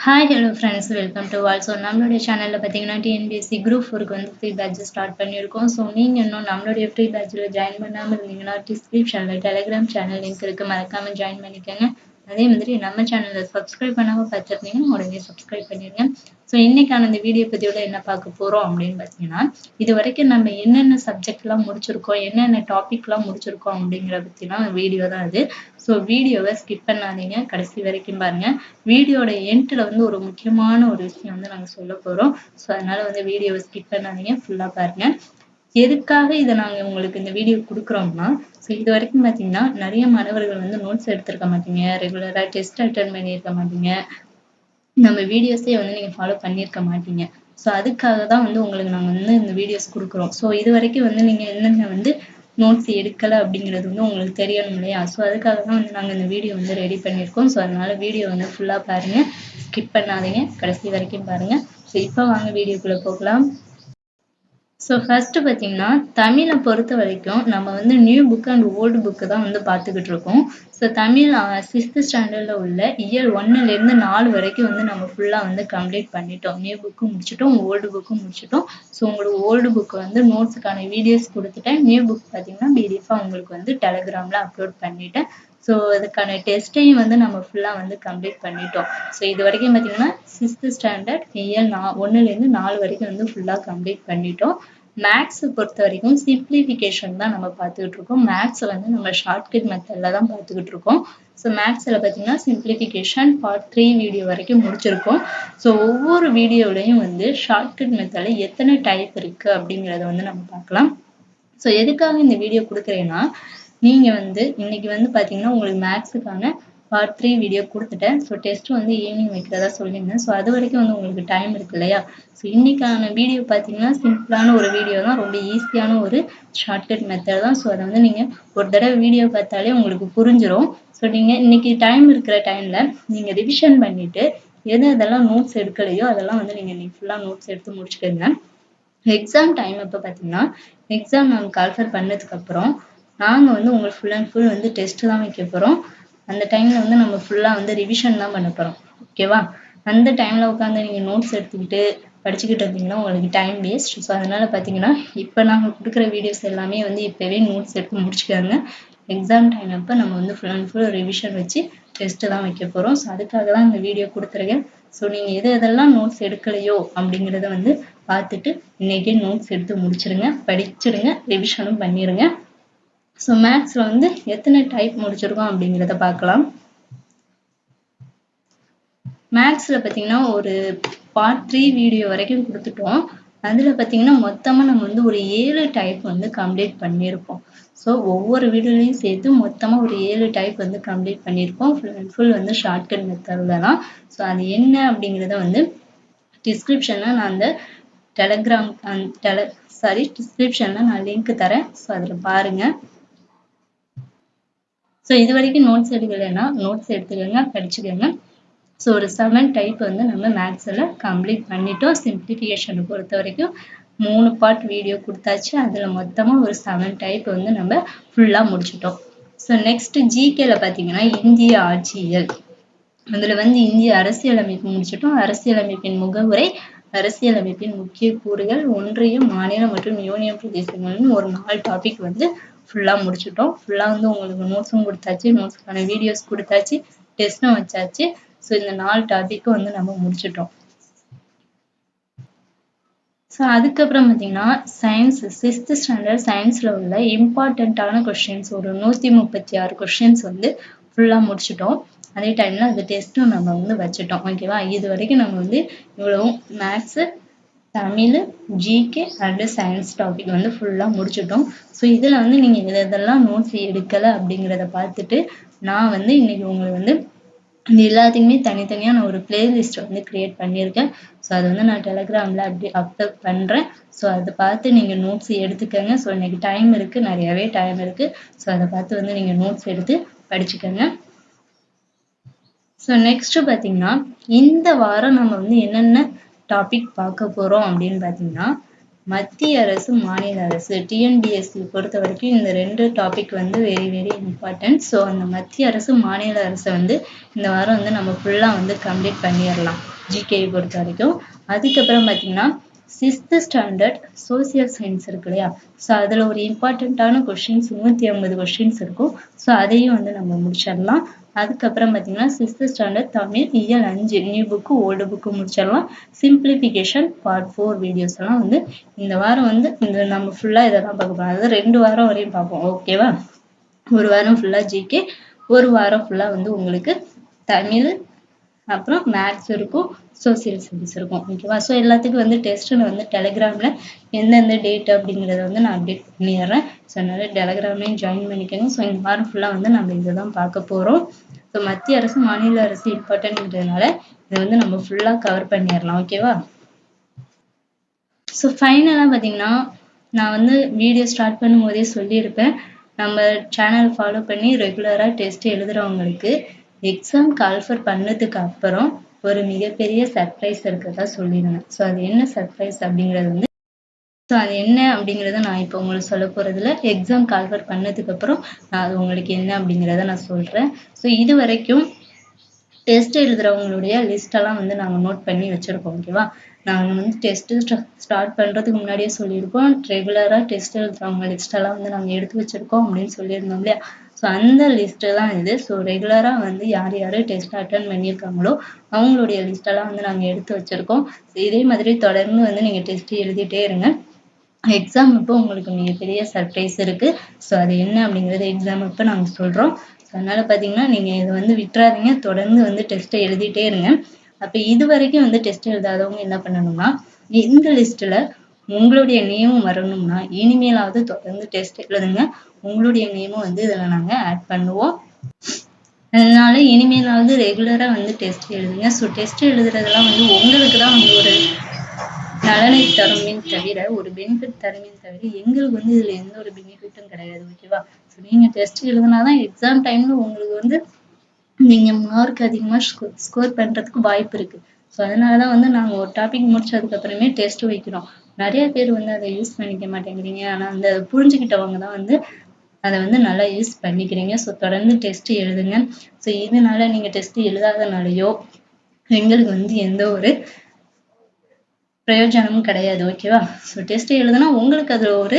Hi hello friends welcome to all so நம்மளுடைய சேனலில் பார்த்தீங்கன்னா டிஎன்பிஎஸ்சி குரூப் ஃபோருக்கு வந்து ஃப்ரீ பேட்ச் ஸ்டார்ட் பண்ணியிருக்கோம். ஸோ நீங்கள் இன்னும் நம்மளுடைய ஃப்ரீ பேட்சில் ஜாயின் பண்ணாமல் இருந்தீங்கன்னா டிஸ்கிரிப்ஷனில் டெலிகிராம் சேனல் லிங்க் இருக்குது மறக்காமல் ஜாயின் பண்ணிக்கோங்க. அதே மாதிரி நம்ம சேனலை சப்ஸ்கிரைப் பண்ணாமல் பார்த்துருந்தீங்கன்னா உடனே சப்ஸ்கிரைப் பண்ணிடுங்க ஸோ இன்னைக்கான இந்த வீடியோ பற்றியோட என்ன பார்க்க போகிறோம் அப்படின்னு பார்த்தீங்கன்னா இது வரைக்கும் நம்ம என்னென்ன சப்ஜெக்ட்லாம் முடிச்சிருக்கோம் என்னென்ன டாபிக்லாம் முடிச்சிருக்கோம் அப்படிங்கிற பற்றிலாம் வீடியோ தான் அது. ஸோ வீடியோவை ஸ்கிப் பண்ணாதீங்க. கடைசி வரைக்கும் பாருங்க. வீடியோட எண்டில் வந்து ஒரு முக்கியமான ஒரு விஷயம் வந்து நாங்கள் சொல்ல போகிறோம் ஸோ அதனால வந்து வீடியோவை ஸ்கிப் பண்ணாதீங்க. ஃபுல்லாக பாருங்க. எதுக்காக இதை நாங்கள் உங்களுக்கு இந்த வீடியோ கொடுக்குறோம்னா ஸோ இது வரைக்கும் பார்த்தீங்கன்னா நிறைய மாணவர்கள் வந்து நோட்ஸ் எடுத்திருக்க மாட்டீங்க ரெகுலராக டெஸ்ட் அட்டன் பண்ணியிருக்க மாட்டீங்க. நம்ம வீடியோஸே வந்து நீங்கள் ஃபாலோ பண்ணியிருக்க மாட்டீங்க. ஸோ அதுக்காக தான் வந்து உங்களுக்கு நாங்கள் வந்து இந்த வீடியோஸ் கொடுக்குறோம். ஸோ இது வரைக்கும் வந்து நீங்கள் என்னென்ன வந்து நோட்ஸ் எடுக்கலை அப்படிங்கிறது வந்து உங்களுக்கு தெரியணும் இல்லையா? ஸோ அதுக்காக தான் வந்து நாங்கள் இந்த வீடியோ வந்து ரெடி பண்ணியிருக்கோம். ஸோ அதனால வீடியோ வந்து ஃபுல்லாக பாருங்கள் ஸ்கிப் பண்ணாதீங்க. கடைசி வரைக்கும் பாருங்கள் ஸோ இப்போ வாங்க வீடியோக்குள்ளே போகலாம். ஸோ ஃபஸ்ட்டு பார்த்தீங்கன்னா தமிழை பொறுத்த வரைக்கும் நம்ம வந்து new book and old book தான் வந்து பார்த்துக்கிட்டு இருக்கோம். ஸோ தமிழ் சிக்ஸ்த்து ஸ்டாண்டர்டில் உள்ள இயல் ஒன்றுலேருந்து நாலு வரைக்கும் வந்து நம்ம ஃபுல்லாக வந்து கம்ப்ளீட் பண்ணிட்டோம். நியூ புக்கும் முடிச்சிட்டோம் ஓல்டு புக்கும் முடிச்சிட்டோம். ஸோ உங்களுக்கு ஓல்டு புக்கு வந்து நோட்ஸுக்கான வீடியோஸ் கொடுத்துட்டேன். நியூ புக் பார்த்தீங்கன்னா பிடிஎஃபாக உங்களுக்கு வந்து டெலகிராமில் அப்லோட் பண்ணிட்டேன். ஸோ அதுக்கான டெஸ்ட்டையும் வந்து நம்ம ஃபுல்லாக வந்து கம்ப்ளீட் பண்ணிட்டோம். ஸோ இது வரைக்கும் பார்த்தீங்கன்னா சிக்ஸ்த்து ஸ்டாண்டர்ட் இயல் நா ஒன்றுலேருந்து நாலு வரைக்கும் வந்து ஃபுல்லாக கம்ப்ளீட் பண்ணிட்டோம். மேக்ஸை பொறுத்த வரைக்கும் சிம்பிளிஃபிகேஷன் தான் நம்ம பார்த்துக்கிட்டு இருக்கோம். மேக்ஸை வந்து நம்ம ஷார்ட்கட் மெத்தடில் தான் பார்த்துக்கிட்டு இருக்கோம். ஸோ மேக்ஸில் பார்த்தீங்கன்னா சிம்பிளிஃபிகேஷன் பார்ட் த்ரீ வீடியோ வரைக்கும் முடிச்சிருக்கோம். ஸோ ஒவ்வொரு வீடியோலையும் வந்து ஷார்ட்கட் மெத்தடில் எத்தனை டைப் இருக்குது அப்படிங்கிறத வந்து நம்ம பார்க்கலாம். ஸோ எதுக்காக இந்த வீடியோ கொடுக்குறேன்னா நீங்கள் வந்து இன்னைக்கு வந்து பார்த்தீங்கன்னா உங்களுக்கு மேக்ஸுக்கான பார்ட் த்ரீ வீடியோ கொடுத்துட்டேன். ஸோ டெஸ்ட் வந்து ஈவினிங் வைக்கிறதா சொல்லியிருந்தேன். ஸோ அது வரைக்கும் வந்து உங்களுக்கு டைம் இருக்கு இல்லையா? ஸோ இன்னைக்கான வீடியோ பார்த்தீங்கன்னா சிம்பிளான ஒரு வீடியோ தான். ரொம்ப ஈஸியான ஒரு ஷார்ட்கட் மெத்தட் தான். ஸோ அதை வந்து நீங்கள் ஒரு தடவை வீடியோ பார்த்தாலே உங்களுக்கு புரிஞ்சிடும் ஸோ நீங்கள் இன்னைக்கு டைம் இருக்கிற டைமில் நீங்கள் ரிவிஷன் பண்ணிவிட்டு எது எதெல்லாம் நோட்ஸ் எடுக்கலையோ அதெல்லாம் வந்து நீங்கள் இன்னைக்கு ஃபுல்லாக நோட்ஸ் எடுத்து முடிச்சுக்கோங்க. எக்ஸாம் டைம் அப்போ பார்த்தீங்கன்னா எக்ஸாம் நாங்கள் கால்ஃபர் பண்ணதுக்கப்புறம் நாங்கள் வந்து உங்களுக்கு ஃபுல் அண்ட் ஃபுல் வந்து டெஸ்ட் தான் வைக்க போகிறோம் அந்த டைமில் வந்து நம்ம ஃபுல்லாக வந்து ரிவிஷன் தான் பண்ண போகிறோம் ஓகேவா அந்த டைமில் உட்காந்து நீங்கள் நோட்ஸ் எடுத்துக்கிட்டு படிச்சுக்கிட்டு இருந்தீங்கன்னா உங்களுக்கு டைம் வேஸ்ட் ஸோ அதனால் பார்த்தீங்கன்னா இப்போ நாங்கள் கொடுக்குற வீடியோஸ் எல்லாமே வந்து இப்போவே நோட்ஸ் எடுத்து முடிச்சுக்காங்க. எக்ஸாம் டைம் அப்போ நம்ம வந்து ஃபுல் அண்ட் ஃபுல் ரிவிஷன் வச்சு டெஸ்ட்டு தான் வைக்க போகிறோம் ஸோ அதுக்காக தான் இந்த வீடியோ கொடுத்துருக்கேன். ஸோ நீங்கள் எது எதெல்லாம் நோட்ஸ் எடுக்கலையோ அப்படிங்கிறத வந்து பார்த்துட்டு இன்றைக்கே நோட்ஸ் எடுத்து முடிச்சிருங்க. படிச்சிடுங்க. ரிவிஷனும் பண்ணிடுங்க ஸோ மேக்ஸில் வந்து எத்தனை டைப் முடிச்சிருக்கோம் அப்படிங்கிறத பார்க்கலாம். மேக்ஸில் பார்த்தீங்கன்னா ஒரு பார்ட் த்ரீ வீடியோ வரைக்கும் கொடுத்துட்டோம். அதில் பார்த்தீங்கன்னா மொத்தமாக நம்ம வந்து ஒரு ஏழு டைப் வந்து கம்ப்ளீட் பண்ணியிருப்போம். ஸோ ஒவ்வொரு வீடியோலையும் சேர்த்து மொத்தமாக ஒரு ஏழு டைப் வந்து கம்ப்ளீட் பண்ணியிருப்போம். ஃபுல் அண்ட் ஃபுல் வந்து ஷார்ட்கட் மெத்தடில் தான். ஸோ அது என்ன அப்படிங்கிறத வந்து டிஸ்கிரிப்ஷனில் நான் அந்த டெலகிராம் டெல சாரி டிஸ்கிரிப்ஷனில் நான் லிங்க் தரேன். ஸோ அதில் பாருங்கள் ஸோ இது வரைக்கும் நோட்ஸ் எடுக்கலைன்னா நோட்ஸ் எடுத்துக்கோங்க படிச்சுக்கோங்க. ஸோ ஒரு செவன் டைப் வந்து நம்ம மேக்ஸில் கம்ப்ளீட் பண்ணிட்டோம். சிம்பிளிஃபிகேஷனை பொறுத்த வரைக்கும் மூணு பார்ட் வீடியோ கொடுத்தாச்சு. அதில் மொத்தமாக ஒரு செவன் டைப் வந்து நம்ம ஃபுல்லாக முடிச்சிட்டோம். ஸோ நெக்ஸ்ட் ஜிகேல பார்த்தீங்கன்னா இந்திய ஆட்சியல் அதில் வந்து இந்திய அரசியலமைப்பு முடிச்சிட்டோம். அரசியலமைப்பின் முகவுரை அரசியலமைப்பின் முக்கிய கூறுகள் ஒன்றிய மாநில மற்றும் யூனியன் பிரதேசங்கள்னு ஒரு நாலு டாபிக் வந்து ஃபுல்லாக முடிச்சுட்டோம். ஃபுல்லாக வந்து உங்களுக்கு நோட்ஸும் கொடுத்தாச்சு. நோட்ஸுக்கான வீடியோஸ் கொடுத்தாச்சு. டெஸ்ட்டும் வச்சாச்சு. ஸோ இந்த நாலு டாப்பிக்கும் வந்து நம்ம முடிச்சிட்டோம். ஸோ அதுக்கப்புறம் பார்த்தீங்கன்னா சயின்ஸ் சிக்ஸ்த் ஸ்டாண்டர்ட் சயின்ஸில் உள்ள இம்பார்ட்டண்ட்டான கொஷின்ஸ் ஒரு நூற்றி முப்பத்தி ஆறு கொஷின்ஸ் வந்து ஃபுல்லாக முடிச்சிட்டோம். அதே டைமில் அந்த டெஸ்ட்டும் நம்ம வந்து வச்சுட்டோம். ஓகேவா இது வரைக்கும் நம்ம வந்து இவ்வளவும் maths Tamil GK and science topic வந்து ஃபுல்லாக முடிச்சிட்டோம். ஸோ இதில் வந்து நீங்கள் எது எதெல்லாம் நோட்ஸ் எடுக்கலை அப்படிங்கிறத பார்த்துட்டு நான் வந்து இன்னைக்கு உங்களை வந்து இது எல்லாத்தையுமே தனித்தனியாக நான் ஒரு பிளேலிஸ்ட் வந்து க்ரியேட் பண்ணியிருக்கேன். ஸோ அது வந்து நான் டெலகிராமில் அப்படி அப்லோட் பண்ணுறேன் ஸோ அதை பார்த்து நீங்கள் நோட்ஸ் எடுத்துக்கோங்க. ஸோ இன்னைக்கு டைம் இருக்குது நிறையாவே டைம் இருக்குது ஸோ அதை பார்த்து வந்து நீங்கள் நோட்ஸ் எடுத்து படிச்சுக்கோங்க. ஸோ நெக்ஸ்ட்டு பார்த்தீங்கன்னா இந்த வாரம் நம்ம வந்து என்னென்ன டாபிக் பார்க்க போகிறோம் அப்படின்னு பார்த்தீங்கன்னா மத்திய அரசு மாநில அரசு டிஎன்பிஎஸ்சி பொறுத்த வரைக்கும் இந்த ரெண்டு டாபிக் வந்து வெரி வெரி இம்பார்ட்டன்ட் ஸோ அந்த மத்திய அரசு மாநில அரசை வந்து இந்த வாரம் வந்து நம்ம ஃபுல்லாக வந்து கம்ப்ளீட் பண்ணிடலாம். ஜிகேயை பொறுத்த வரைக்கும். அதுக்கப்புறம் பார்த்தீங்கன்னா சிக்ஸ்த்து ஸ்டாண்டர்ட் சோசியல் சயின்ஸ் இருக்கு இல்லையா? ஸோ அதில் ஒரு இம்பார்ட்டண்ட்டான கொஷின்ஸ் நூற்றி ஐம்பது கொஷின்ஸ் இருக்கும். ஸோ அதையும் வந்து நம்ம முடிச்சிடலாம். அதுக்கப்புறம் பார்த்தீங்கன்னா சிக்ஸ்த் ஸ்டாண்டர்ட் தமிழ் இயல் அஞ்சு நியூ புக்கு ஓல்டு புக்கு முடிச்சிடலாம். சிம்பிளிஃபிகேஷன் பார்ட் ஃபோர் வீடியோஸ் எல்லாம் வந்து இந்த வாரம் வந்து இந்த நம்ம ஃபுல்லாக இதெல்லாம் பார்க்க போகிறோம் அதாவது ரெண்டு வாரம் வரையும் பார்ப்போம். ஓகேவா ஒரு வாரம் ஃபுல்லாக ஜிகே ஒரு வாரம் ஃபுல்லாக வந்து உங்களுக்கு தமிழ் அப்புறம் மேத்ஸ் இருக்கும் சோசியல் சர்வீஸ் இருக்கும். ஓகேவா ஸோ எல்லாத்துக்கும் வந்து டெஸ்ட்டு வந்து டெலிகிராமில் எந்தெந்த டேட் அப்படிங்கிறத வந்து நான் அப்டேட் பண்ணிடுறேன். ஸோ அதனால டெலிகிராம்லையும் ஜாயின் பண்ணிக்கோங்க ஸோ இந்த வாரம் ஃபுல்லாக வந்து நம்ம இதை தான் பார்க்க போகிறோம் ஸோ மத்திய அரசு மாநில அரசு இம்பார்ட்டன்ட்ன்றதுனால இதை வந்து நம்ம ஃபுல்லாக கவர் பண்ணிடலாம். ஓகேவா ஸோ ஃபைனலாக பார்த்தீங்கன்னா நான் வந்து வீடியோ ஸ்டார்ட் பண்ணும் போதே சொல்லியிருப்பேன். நம்ம சேனல் ஃபாலோ பண்ணி ரெகுலராக டெஸ்ட் எழுதுறவங்களுக்கு எக்ஸாம் கால்ஃபர் பண்ணதுக்கு அப்புறம் ஒரு மிகப்பெரிய சர்ப்ரைஸ் இருக்கிறதா சொல்லியிருந்தேன் ஸோ அது என்ன சர்ப்ரைஸ் அப்படிங்கிறது வந்து ஸோ அது என்ன அப்படிங்கிறத நான் இப்போ உங்களுக்கு சொல்ல போகிறதுல எக்ஸாம் கால்ஃபர் பண்ணதுக்கு அப்புறம் நான் அது உங்களுக்கு என்ன அப்படிங்கிறத நான் சொல்கிறேன் ஸோ இது வரைக்கும் டெஸ்ட் எழுதுறவங்களுடைய லிஸ்டெல்லாம் வந்து நாங்கள் நோட் பண்ணி வச்சுருக்கோம் ஓகேவா நாங்கள் வந்து டெஸ்ட்டு ஸ்டார்ட் பண்ணுறதுக்கு முன்னாடியே சொல்லியிருக்கோம். ரெகுலராக டெஸ்ட் எழுதுறவங்க லிஸ்டெல்லாம் வந்து நாங்கள் எடுத்து வச்சுருக்கோம் அப்படின்னு சொல்லியிருந்தோம் இல்லையா? ஸோ அந்த லிஸ்ட்டு தான் இது ஸோ ரெகுலராக வந்து யார் யார் டெஸ்ட் அட்டன் பண்ணியிருக்காங்களோ அவங்களுடைய லிஸ்ட்டெல்லாம் வந்து நாங்கள் எடுத்து வச்சுருக்கோம். இதே மாதிரி தொடர்ந்து வந்து நீங்கள் டெஸ்ட் எழுதிட்டே இருங்க. எக்ஸாம் அப்போ உங்களுக்கு மிகப்பெரிய சர்ப்ரைஸ் இருக்குது ஸோ அது என்ன அப்படிங்கிறது எக்ஸாம் அப்போ நாங்கள் சொல்கிறோம் ஸோ அதனால் பார்த்தீங்கன்னா நீங்கள் இதை வந்து விட்டுறாதீங்க. தொடர்ந்து வந்து டெஸ்ட்டை எழுதிட்டே இருங்க. அப்போ இது வரைக்கும் வந்து டெஸ்ட் எழுதாதவங்க என்ன பண்ணணும்னா இந்த லிஸ்ட்டில் உங்களுடைய நேமும் வரணும்னா இனிமேலாவது தொடர்ந்து டெஸ்ட் எழுதுங்க. உங்களுடைய நேமும் வந்து இதில் நாங்கள் ஆட் பண்ணுவோம். அதனால இனிமேலாவது ரெகுலராக வந்து டெஸ்ட் எழுதுங்க. ஸோ டெஸ்ட் எழுதுறதெல்லாம் வந்து உங்களுக்கு தான் வந்து ஒரு நலனை தருமே தவிர ஒரு பெனிஃபிட் தருமே தவிர எங்களுக்கு வந்து இதில் எந்த ஒரு பெனிஃபிட்டும் கிடையாது ஓகேவா ஸோ நீங்கள் டெஸ்ட் எழுதுனாதான் எக்ஸாம் டைமில் உங்களுக்கு வந்து நீங்கள் மார்க் அதிகமாக ஸ்கோர் ஸ்கோர் பண்ணுறதுக்கு வாய்ப்பு இருக்குது ஸோ அதனால தான் வந்து நாங்கள் ஒரு டாபிக் முடிச்சதுக்கப்புறமே டெஸ்ட் வைக்கிறோம். நிறைய பேர் வந்து அதை யூஸ் பண்ணிக்க மாட்டேங்கிறீங்க. ஆனால் அந்த புரிஞ்சுக்கிட்டவங்க தான் வந்து அதை வந்து நல்லா யூஸ் பண்ணிக்கிறீங்க. ஸோ தொடர்ந்து டெஸ்ட் எழுதுங்க. ஸோ இதனால நீங்கள் டெஸ்ட் எழுதாதனாலையோ எங்களுக்கு வந்து எந்த ஒரு பிரயோஜனமும் கிடையாது. ஓகேவா ஸோ டெஸ்ட் எழுதுனா உங்களுக்கு அதில் ஒரு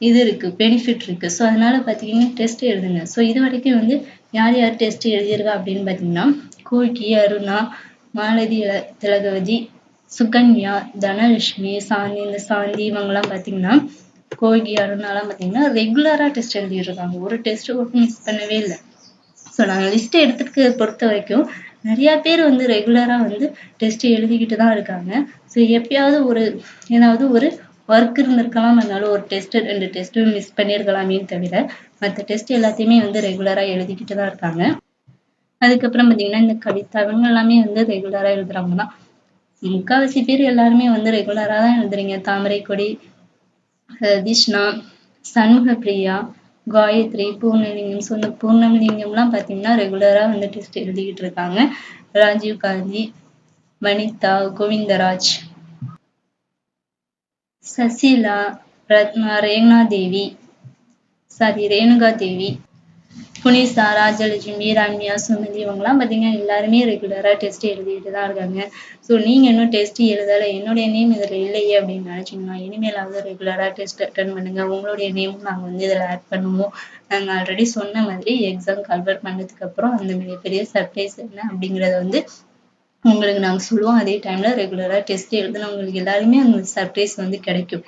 இது இருக்கு பெனிஃபிட் இருக்கு. ஸோ அதனால பார்த்தீங்கன்னா டெஸ்ட் எழுதுங்க. ஸோ இது வரைக்கும் வந்து யார் யார் டெஸ்ட் எழுதியிருக்கா அப்படின்னு பார்த்தீங்கன்னா கோகி அருணா மாலதி திலகவதி சுகன்யா தனலட்சுமி சாந்தி இந்த சாந்தி இவங்கெல்லாம் பார்த்தீங்கன்னா கோகி அருணாலாம் பார்த்தீங்கன்னா ரெகுலராக டெஸ்ட் எழுதிட்டு இருக்காங்க ஒரு டெஸ்ட் கூட மிஸ் பண்ணவே இல்லை. ஸோ நாங்கள் லிஸ்ட் எடுத்துட்டு பொறுத்த வரைக்கும் நிறைய பேர் வந்து ரெகுலராக வந்து டெஸ்ட் எழுதிக்கிட்டு தான் இருக்காங்க. ஸோ எப்பயாவது ஒரு ஏதாவது ஒரு ஒர்க் இருந்திருக்கலாம் அதனால ஒரு டெஸ்ட் ரெண்டு டெஸ்ட் மிஸ் பண்ணியிருக்கலாமே தவிர மற்ற டெஸ்ட் எல்லாத்தையுமே வந்து ரெகுலராக எழுதிக்கிட்டு தான் இருக்காங்க. அதுக்கப்புறம் பார்த்தீங்கன்னா இந்த கவிதா இவங்க எல்லாமே வந்து ரெகுலராக எழுதுறவங்க தான். முக்காவாசி பேர் எல்லாருமே வந்து ரெகுலரா தான் எழுதுறீங்க. தாமரை கொடி திஷ்ணா சண்முக பிரியா காயத்ரி பூர்ணலிங்கம் ஸோ இந்த பூர்ணலிங்கம்லாம் பார்த்தீங்கன்னா ரெகுலராக வந்து டெஸ்ட் எழுதிக்கிட்டு இருக்காங்க. ராஜீவ் காந்தி வனிதா கோவிந்தராஜ் சசிலா ரத்னா ரேகனா தேவி சாரி ரேணுகா தேவி புனிசா ராஜலட்சுமி ரம்யா சுமதி இவங்கெல்லாம் பார்த்தீங்கன்னா எல்லாருமே ரெகுலராக டெஸ்ட் எழுதிட்டு தான் இருக்காங்க. ஸோ நீங்கள் இன்னும் டெஸ்ட் எழுதலை என்னுடைய நேம் இதில் இல்லையே அப்படின்னு நினச்சிங்கன்னா இனிமேலாவது ரெகுலராக டெஸ்ட் அட்டன் பண்ணுங்கள் உங்களுடைய நேமும் நாங்கள் வந்து இதில் ஆட் பண்ணுவோம். நாங்கள் ஆல்ரெடி சொன்ன மாதிரி எக்ஸாம் கல்வர் பண்ணதுக்கப்புறம் அந்த மிகப்பெரிய சர்ப்ரைஸ் என்ன அப்படிங்கிறத வந்து உங்களுக்கு நாங்கள் சொல்லுவோம். அதே டைமில் ரெகுலராக டெஸ்ட் எழுதுனவங்களுக்கு எல்லாருமே அந்த சர்ப்ரைஸ் வந்து கிடைக்கும்.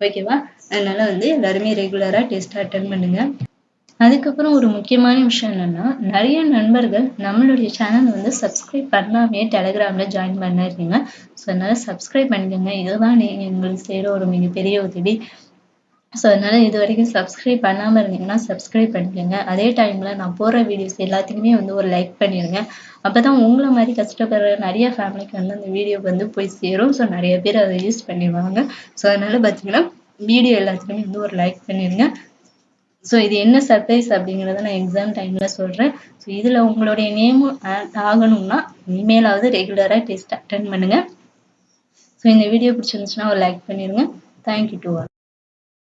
ஓகேவா அதனால வந்து எல்லாருமே ரெகுலராக டெஸ்ட் அட்டன் பண்ணுங்கள் அதுக்கப்புறம் ஒரு முக்கியமான விஷயம் என்னன்னா நிறைய நண்பர்கள் நம்மளுடைய சேனல் வந்து சப்ஸ்கிரைப் பண்ணாமே டெலிகிராம்ல ஜாயின் பண்ணிருக்கீங்க ஸோ அதனால சப்ஸ்கிரைப் பண்ணிக்கோங்க. இதுதான் நீங்க எங்களுக்கு செய்யற ஒரு மிகப்பெரிய உதவி. ஸோ அதனால இது வரைக்கும் சப்ஸ்கிரைப் பண்ணாமல் இருந்தீங்கன்னா சப்ஸ்கிரைப் பண்ணிக்கோங்க. அதே டைமில் நான் போடுற வீடியோஸ் எல்லாத்துக்குமே வந்து ஒரு லைக் பண்ணிடுங்க. அப்போ தான் உங்களை மாதிரி கஷ்டப்படுற நிறைய ஃபேமிலிக்கு வந்து அந்த வீடியோ வந்து போய் சேரும். ஸோ நிறைய பேர் அதை யூஸ் பண்ணிடுவாங்க. ஸோ அதனால பார்த்தீங்கன்னா வீடியோ எல்லாத்துக்குமே வந்து ஒரு லைக் பண்ணிடுங்க. ஸோ இது என்ன சர்ப்ரைஸ் அப்படிங்கிறத நான் எக்ஸாம் டைமில் சொல்கிறேன் ஸோ இதில் உங்களுடைய நேமும் ஆட் ஆகணும்னா இனிமேலாவது ரெகுலராக டெஸ்ட் அட்டன் பண்ணுங்கள் ஸோ இந்த வீடியோ பிடிச்சிருந்துச்சுன்னா ஒரு லைக் பண்ணிடுங்க தேங்க்யூ டு ஆல்